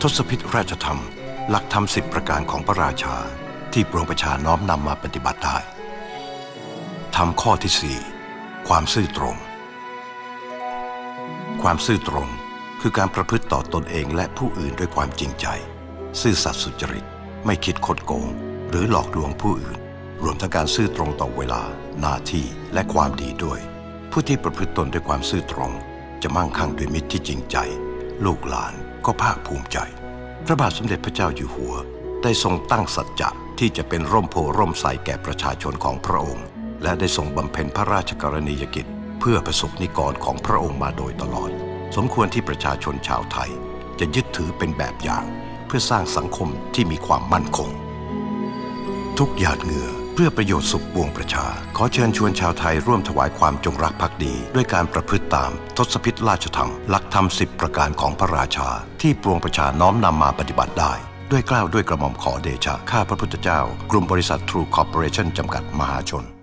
ทศพิธราชธรรม หลักธรรมสิบประการของพระราชาที่ปวงประชาน้อมนำมาปฏิบัติได้ธรรมข้อที่สี่ความซื่อตรง ความซื่อตรงคือการประพฤติต่อตนเองและผู้อื่นด้วยความจริงใจ ซื่อสัตย์สุจริต ไม่คิดคดโกง หรือหลอกลวงผู้อื่น รวมทั้งการซื่อตรงต่อเวลา หน้าที่และความดีด้วย ผู้ที่ประพฤติตนด้วยความซื่อตรง จะมั่งคั่งด้วยมิตรที่จริงใจ ลูกหลานก็ภาคภูมิใจ พระบาทสมเด็จพระเจ้าอยู่หัว ได้ทรงตั้งสัจจะที่จะเป็นร่มโพร่มใสแก่ประชาชนของพระองค์ และได้ทรงบำเพ็ญพระราชกรณียกิจ เพื่อประสบนิกรของพระองค์มาโดยตลอด สมควรที่ประชาชนชาวไทย จะยึดถือเป็นแบบอย่าง เพื่อสร้างสังคมที่มีความมั่นคง ทุกหยาดเหงื่อ พื่อประโยชน์สุขปวงประชา ขอเชิญชวนชาวไทยร่วมถวายความจงรักภักดี ด้วยการประพฤติตามทศพิธราชธรรม หลักธรรมสิบประการของพระราชา ที่ปวงประชาน้อมนำมาปฏิบัติได้ ด้วยกล้าวด้วยกระหม่อมขอเดชะ ข้าพระพุทธเจ้า กลุ่มบริษัททรูคอร์ปอเรชั่นจำกัดมหาชน